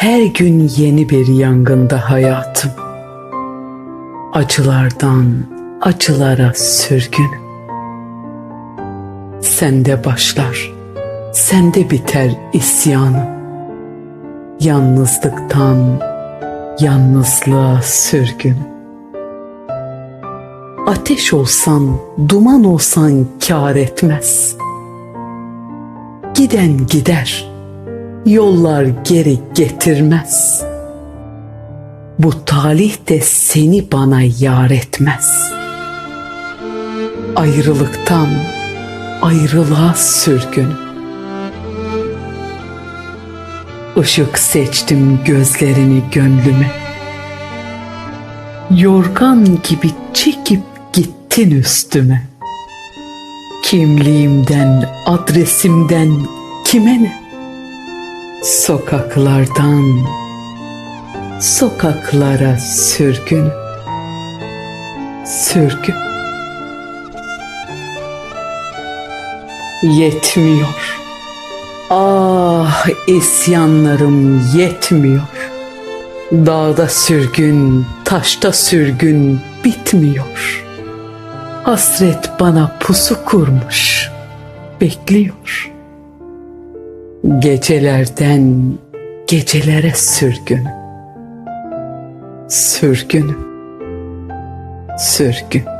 Her gün yeni bir yangında hayatım. Acılardan acılara sürgün. Sende başlar, sende biter isyanım. Yalnızlıktan yalnızlığa sürgün. Ateş olsan, duman olsan kâr etmez. Giden gider, yollar geri getirmez. Bu talih de seni bana yar etmez. Ayrılıktan ayrılığa sürgün. Işık seçtim gözlerini gönlüme. Yorgan gibi çekip gittin üstüme. Kimliğimden, adresimden kime ne? Sokaklardan sokaklara sürgün. Sürgün. Yetmiyor. Ah isyanlarım yetmiyor. Dağda sürgün, taşta sürgün bitmiyor. Hasret bana pusu kurmuş, bekliyor. Gecelerden gecelere sürgün. Sürgün. Sürgün.